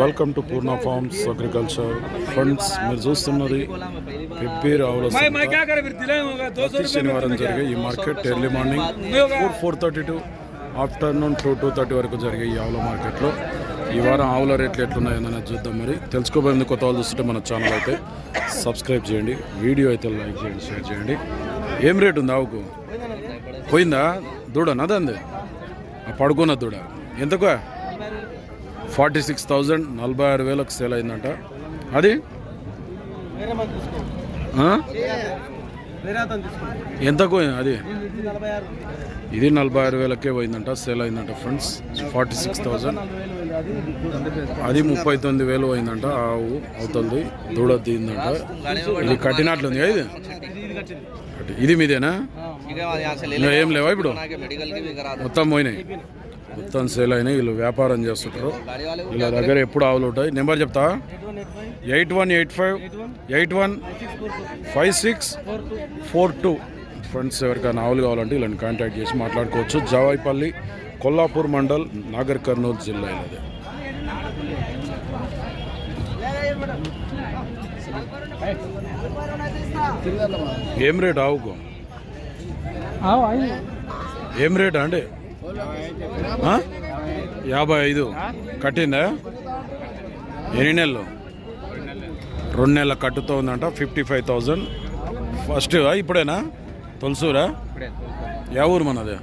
Welcome to Purna farms agriculture funds మీరు చూస్తున్నది పెబ్బేరావుల ఆవుల శనివారం జరిగే ఈ market early morning four four thirty to afternoon two two thirty వరకు జరిగే ఈ ఆవుల మార్కెట్లో. ఈ వారం ఆవుల రేట్లు ఎట్లున్నాయని చూద్దాం మరి. తెలుసుకోబోయింది కొత్త వాళ్ళు చూస్తుంటే మన ఛానల్ అయితే సబ్స్క్రైబ్ చేయండి. వీడియో అయితే లైక్ చేయండి షేర్ చేయండి. ఏం రేట్ ఉంది ఆవుకు? పోయిందా? దూడనా దంది? పడుకున్న దూడ. ఎంతకో? ఫార్టీ సిక్స్ థౌజండ్ నలభై ఆరు వేలకు సేల్ అయిందంట. అది? ఎంతకు అది? ఇది నలభై ఆరు. వేలకే పోయిందంట సేల్ అయిందంట ఫ్రెండ్స్. Forty six thousand. అది ముప్పై తొమ్మిది వేలు పోయిందంట ఆవు అవుతుంది దూడ తీయిందంట. ఇది కట్టినట్లుంది ఇది? ఇది మీదేనా? ఏం లేవా ఇప్పుడు? మొత్తం పోయినాయి. మొత్తం సేల్ అయినాయి వీళ్ళు వ్యాపారం చేస్తుంటారు. వీళ్ళ దగ్గర ఎప్పుడు ఆవులు ఉంటాయి? నెంబర్ చెప్తా. Eight one eight five eight one five six four two. Friends ఎవరికైనా ఆవులు కావాలంటే వీళ్ళని కాంటాక్ట్ చేసి మాట్లాడుకోవచ్చు. జవాయిపల్లి కొల్లాపూర్ మండల్ నాగర్ కర్నూలు జిల్లా ఇది. ఏం రేట్ ఆవుకు? ఏం రేట్ అండి? యాభై ఐదు. కట్టిందా? ఎన్ని నెలలు? రెండు నెలల కట్టుతో ఉందంట ఫిఫ్టీ ఫైవ్ థౌజండ్ ఫస్ట్ ఇప్పుడేనా? తొలసూరా? యా ఊరు మనది?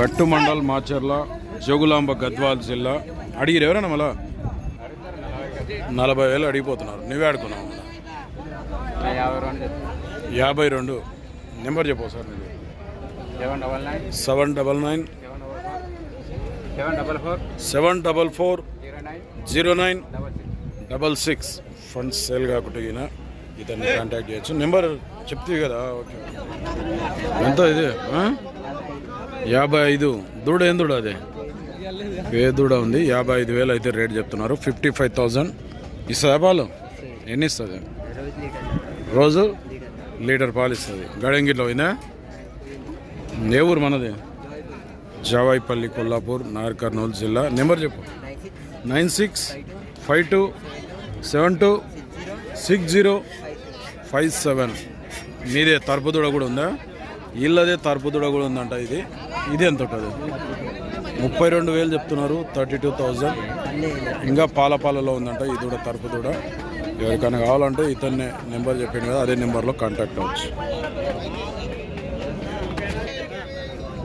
గట్టు మండల్ మాచర్ల జోగులాంబ గద్వాల్ జిల్లా. అడిగిరు ఎవరైనా మళ్ళా? నలభై వేలు అడిగిపోతున్నారు. నువ్వే ఆడుకున్నావు యాభై రెండు. నెంబర్ చెప్పు సార్ నీది. Seven double nine. Seven double four. Seven double four. Zero nine. Double six. Funds sale కాకుండా ఈయన ఇతన్ని కాంటాక్ట్ చేయొచ్చు. నెంబర్ చెప్తే కదా ఓకే. ఎంత ఇది? యాభై ఐదు. దూడ ఏం దూడ అదే? ఏ దూడ ఉంది? యాభై ఐదు వేలు అయితే రేట్ చెప్తున్నారు. Fifty five thousand. ఇస్తుందా పాలు ఎన్ని ఇస్తుంది? రోజు లీటర్ పాలు ఇస్తుంది. గడంగిట్లో పోయిందా? ఏ ఊరు మనది? జావాయిపల్లి కొల్లాపూర్ నాగర్ కర్నూలు జిల్లా. నెంబర్ చెప్పు. Nine six five two seven two six zero five seven. మీదే తర్పుదూడ కూడా ఉందా? వీళ్ళదే తర్పుదూడ కూడా ఉందంట ఇది. ఇది ఎంత ఉంటుంది? ముప్పై రెండు వేలు చెప్తున్నారు థర్టీ టూ థౌజండ్. ఇంకా పాల పాలలో ఉందంట ఇది కూడా తరపుదూడ ఎవరికైనా కావాలంటే ఇతన్ని నెంబర్ చెప్పింది కదా అదే నెంబర్లో కాంటాక్ట్ అవ్వచ్చు.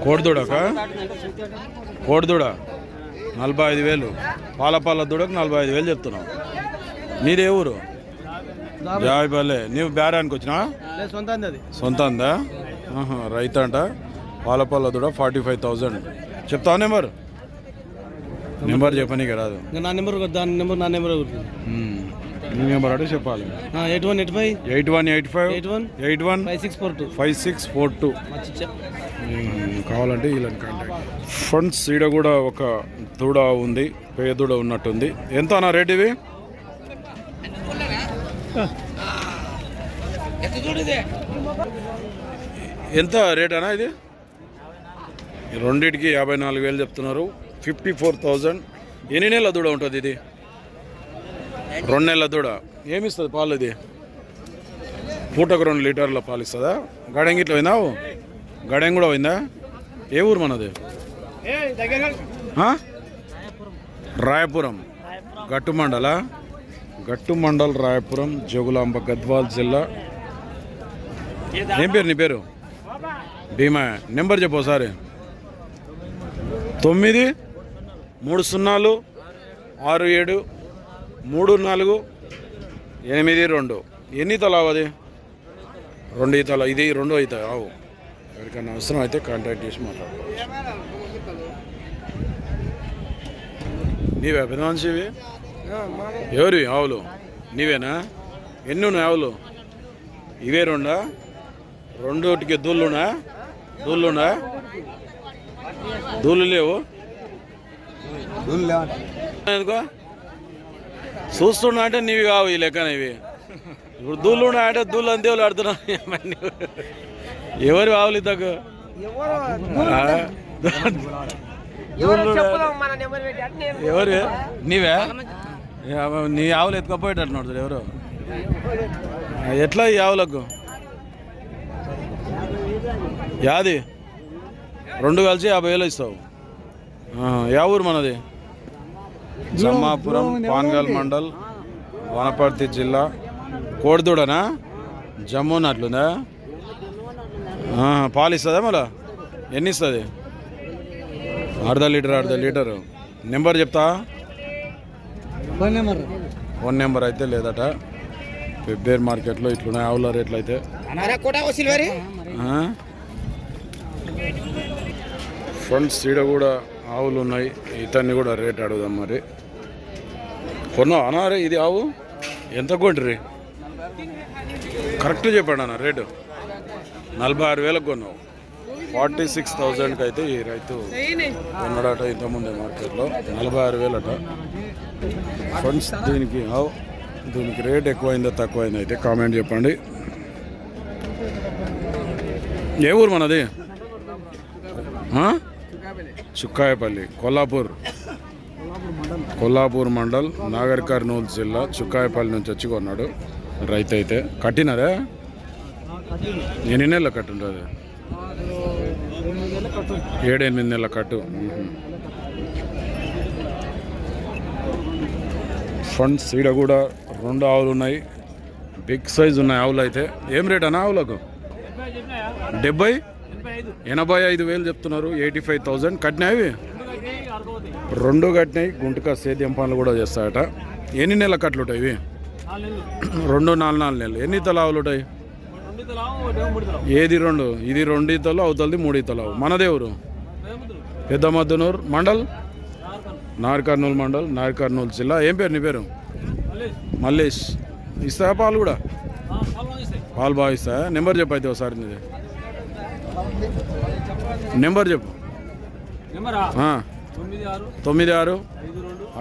కోడిదూడక? కోడిదూడ? నలభై ఐదు వేలు. పాల పాల దూడకు నలభై ఐదు వేలు చెప్తున్నావు. నీదే ఊరు? జాయిపల్లె. నీవు బేరానికి వచ్చినా సొంత అది. సొంత అందా ఆహా, రైతు అంట. పాల పాల దూడ ఫార్టీ ఫైవ్ థౌజండ్. చెప్తావా నెంబర్? నెంబర్ చెప్పనీకి రాదు. నా నెంబర్ దాని నెంబర్ నా నెంబర్. నీ నెంబర్ అంటే చెప్పాలి. Eight one eight five? Eight one eight five? Eight one? Eight one? Five six four two. Five six four two. కావాలంటే వీళ్ళని కాంటాక్ట్ ఫ్రెండ్స్ ఈడ కూడా ఒక దూడ ఉంది పేద దూడ ఉన్నట్టుంది. ఎంత అన్న రేట్ ఇవి ఎంత రేట్ అన్నా ఇది? రెండింటికి యాభై నాలుగు వేలు చెప్తున్నారు. Fifty four thousand. ఎన్ని నెలల దూడ ఉంటుంది ఇది? రెండు నెలల దూడ. ఏమిస్తుంది పాలు ఇది? పూటకు రెండు లీటర్ల పాలు ఇస్తుందా? గడంగిట్లో ఇట్లా గడెం కూడా పోయిందా? ఏ ఊరు మనది? రాయపురం గట్టు మండల గట్టు మండల్ రాయపురం జోగులాంబ గద్వాల్ జిల్లా. ఏం పేరు నీ పేరు? భీమా. నెంబర్ చెప్పు ఒకసారి. తొమ్మిది మూడు సున్నాలు ఆరు ఏడు మూడు నాలుగు ఎనిమిది రెండు. ఎన్ని తలావు అది? రెండు ఈతలు. ఇది రెండు అవుతాయి. ఆవు. ఎవరికైనా అవసరం అయితే కాంటాక్ట్ చేసి మాట్లాడుకోవచ్చు. నీవే పెద్ద మనిషివి ఎవరివి ఆవులు? నీవేనా? ఎన్ని ఉన్నాయి ఆవులు? ఇవే రెండా? రెండోటికి దూళ్ళునా? దూళ్ళునా? దూళ్ళు లేవు? ఎందుకో? చూస్తున్నా అంటే నీవి కావు ఈ లెక్కన ఇవి. ఇప్పుడు దూళ్ళు అంటే దూళ్ళు అంతే వాళ్ళు ఆడుతున్నావు ఎవరు ఆవులు ఇంతకు ఎవరు? నీవే? నీ ఆవులు ఎత్తుకపోయేటట్టున్నాడు ఎవరు? ఎట్లా ఈ ఆవులకు? యాది? రెండు కలిసి యాభై వేలు ఇస్తావు. ఆ, యా ఊరు మనది? జమ్మాపురం పాన్గల్ మండల్ వనపర్తి జిల్లా. కోడిదూడనా? జమ్మూ అట్లుందా ఆ, పాలు ఇస్తుందా మళ్ళా? ఎన్ని ఇస్తుంది? అర్ధ లీటర్ అర్ధ లీటరు. నెంబర్ చెప్తా? ఫోన్ నెంబర్ అయితే లేదట. ఫిబ్రవరి మార్కెట్లో ఇట్లున్నాయి ఆవుల రేట్లు అయితే. ఆ? ఫ్రంట్స్ ఈడ కూడా ఆవులు ఉన్నాయి. ఇతన్ని కూడా రేట్ అడుగుదాం మరి. కొన్నావు? అన్నారే ఇది ఆవు? ఎంత కొంటిరి కరెక్ట్ చెప్పాడు అన్న రేటు. నలభై ఆరు వేలకు కొన్నావు. ఫార్టీ సిక్స్ థౌజండ్కి అయితే ఈ రైతు కొన్నాడట ఇంతకుముందే మార్కెట్లో. నలభై ఆరు వేలట. ఫ్రెండ్స్ దీనికి ఆవు దీనికి రేట్ ఎక్కువైందో తక్కువైందో అయితే కామెంట్ చెప్పండి. ఏ ఊరు మనది? చుక్కాయపల్లి కొల్లాపూర్. కొల్లాపూర్ మండల్ నాగర్ కర్నూలు జిల్లా చుక్కాయపల్లి నుంచి వచ్చి కొన్నాడు రైతు అయితే. కట్టినదే ఎన్ని నెలల కట్టు ఉంటుంది? ఏడు ఎనిమిది నెలల కట్టు. ఫండ్స్ ఈడ కూడా రెండు ఆవులు ఉన్నాయి. బిగ్ సైజ్ ఉన్నాయి ఆవులు అయితే. ఏం రేట్ అన్న ఆవులకు? డెబ్బై? ఎనభై ఐదు వేలు చెప్తున్నారు. ఎయిటీ ఫైవ్ థౌజండ్ కట్టినాయి రెండు కట్టినాయి. గుంటక సేద్యం పనులు కూడా చేస్తాయట. ఎన్ని నెలల కట్లు ఉంటాయి ఇవి? రెండు నాలుగు నాలుగు నెలలు. ఎన్ని తల ఆవులు ఉంటాయి? ఏది రెండు? ఇది రెండు ఈతలు అవుతుంది మూడు ఈతలు మనదేవరు పెద్ద మద్దనూరు మండల్? నార్ కర్నూలు మండల్ నార్ కర్నూలు జిల్లా. ఏం పేరు నీ పేరు? మల్లేష్. ఇస్తాయా పాలు కూడా? పాలు బాగా ఇస్తాయా నెంబర్ చెప్పు అయితే ఒకసారి నీది. నెంబర్ చెప్పు. తొమ్మిది ఆరు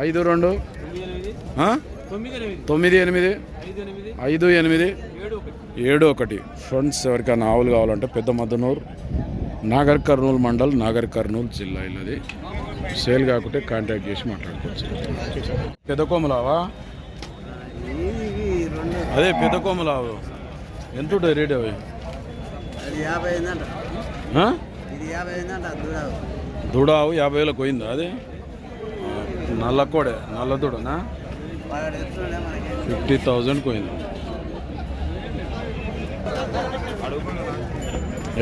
ఐదు రెండు తొమ్మిది ఎనిమిది ఐదు ఎనిమిది ఏడు ఒకటి. ఫ్రెండ్స్ ఎవరికైనా ఆవులు కావాలంటే పెద్ద మద్దనూరు నాగర్ కర్నూలు మండల్ నాగర్ కర్నూలు జిల్లా ఇల్లది. సేల్ కాకుంటే కాంటాక్ట్ చేసి మాట్లాడుకోవచ్చు. పెద్ద కొమ్మలావా అదే పెద్ద కొమ్మలావు ఎంత ఉంటుంది రేట్ అవి? అది యాభై వేలకు పోయిందా అది? నల్ల కోడే నల్ల దూడనా? ఫిఫ్టీ థౌజండ్ పోయింది.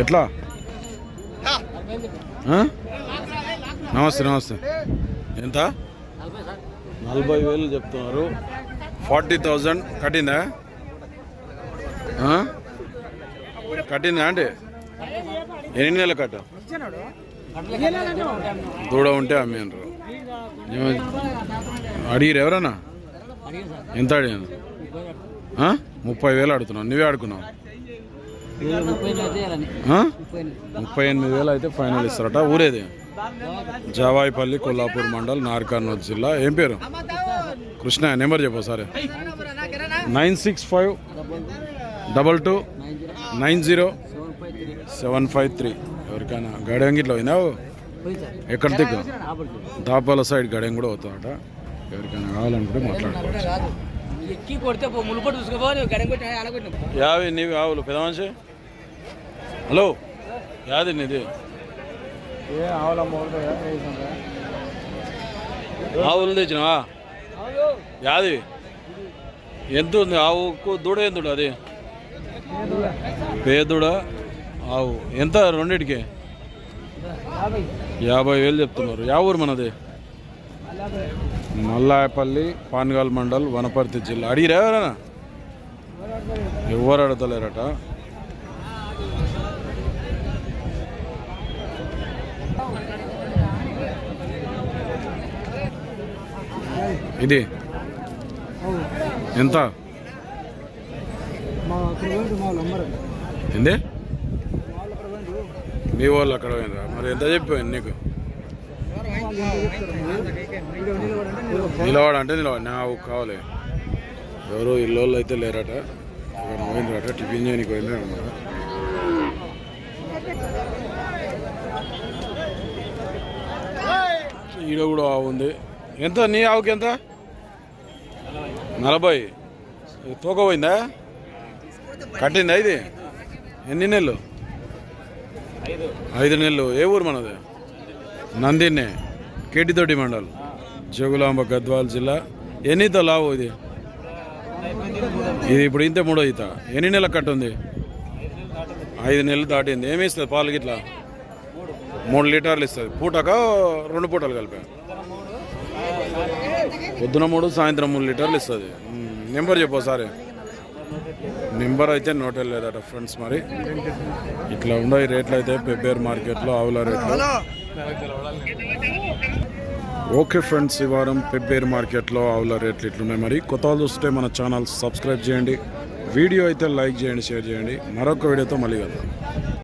ఎట్లా? నమస్తే నమస్తే. ఎంత? నలభై వేలు చెప్తున్నారు. Forty thousand. కట్టిందా? కట్టిందా అంటే ఎన్ని నెలలు కట్ట? దూడ ఉంటే అమ్మేంటారు అడిగిరు ఎవరన్నా? ఎంత అడిగాను ముప్పై వేలు అడుగుతున్నావు. నువ్వే అడుగున్నావు ముప్పై ఎనిమిది. వేలు అయితే ఫైనల్ ఇస్తారట. ఊరేది? జావాయిపల్లి కొల్లాపూర్ మండల్ నార్కర్నూలు జిల్లా. ఏం పేరు? కృష్ణ నెంబర్ చెప్పు సరే nine six five double two nine zero seven five three. ఎవరికైనా గడంగిట్లో పోయినావు ఎక్కడ దిక్కు? దాపాల సైడ్ గడెం కూడా అవుతాడట ఎవరికైనా కావాలనుకుంటే మాట్లాడుకోవచ్చు. ఎక్కి కొడితే మునుపటి చూసుకోపో గడం కొట్టి అలగొట్టిన యావి నీవి ఆవులు పెద్ద మనిషి? హలో? యాది నీది? ఆవులు తెచ్చినావా? యాది? ఎంత ఉంది ఆవుకు దూడ ఎంత ఉంది అది? పేదూడ. ఆవు. ఎంత? రెండిటికి? యాభై. వేలు చెప్తున్నారు. యా ఊరు మనది? మల్లాయపల్లి పాన్గాల్ మండల్ వనపర్తి జిల్లా. అడిగిరా ఎవరన్నా? ఎవరు అడతలేరట ఇది ఎంత? ఏంది? మీ వాళ్ళు అక్కడ పోయినరా? మరి ఎంత చెప్పాను నీకు? నిలవాడు అంటే నిలవాడు నాకు కావాలి. ఎవరో ఇల్లు అయితే లేరట. ఇక్కడ పోయిందట టిఫిన్ చేయడానికి పోయింది అనమాట ఈడ కూడా ఆవు ఉంది. ఎంత? నీ ఆవుకి ఎంత? నలభై. ఇది తూక పోయిందా? కట్టిందా ఇది? ఎన్ని నెలలు? ఐదు నెలలు. ఏ ఊరు మనది? నందిన్నే కేటితోటి మండల్ జోగులాంబ గద్వాల్ జిల్లా. ఎన్ని లావు ఇది? ఇది ఇప్పుడు ఇంతే మూడో ఈత. ఎన్ని నెలల కట్టుంది ఐదు నెలలు దాటింది. ఏమి ఇస్తుంది పాలు గిట్లా? మూడు లీటర్లు ఇస్తుంది. పూటక రెండు పూటలు కలిపా. పొద్దున మూడు సాయంత్రం మూడు లీటర్లు ఇస్తుంది. నెంబర్ చెప్పు ఒకసారి. నెంబర్ అయితే నోటే లేదట ఫ్రెండ్స్ మరి. ఇట్లా ఉన్నాయి రేట్లు అయితే. పెబ్బేర్ మార్కెట్లో ఆవుల రేట్లు. ఓకే ఫ్రెండ్స్ ఈ వారం పెబ్బేరు మార్కెట్లో ఆవుల రేట్లు ఇట్లున్నాయి మరి. కొత్త వాళ్ళు చూస్తే మన ఛానల్ సబ్స్క్రైబ్ చేయండి. వీడియో అయితే లైక్ చేయండి షేర్ చేయండి. మరొక వీడియోతో మళ్ళీ కలుద్దాం.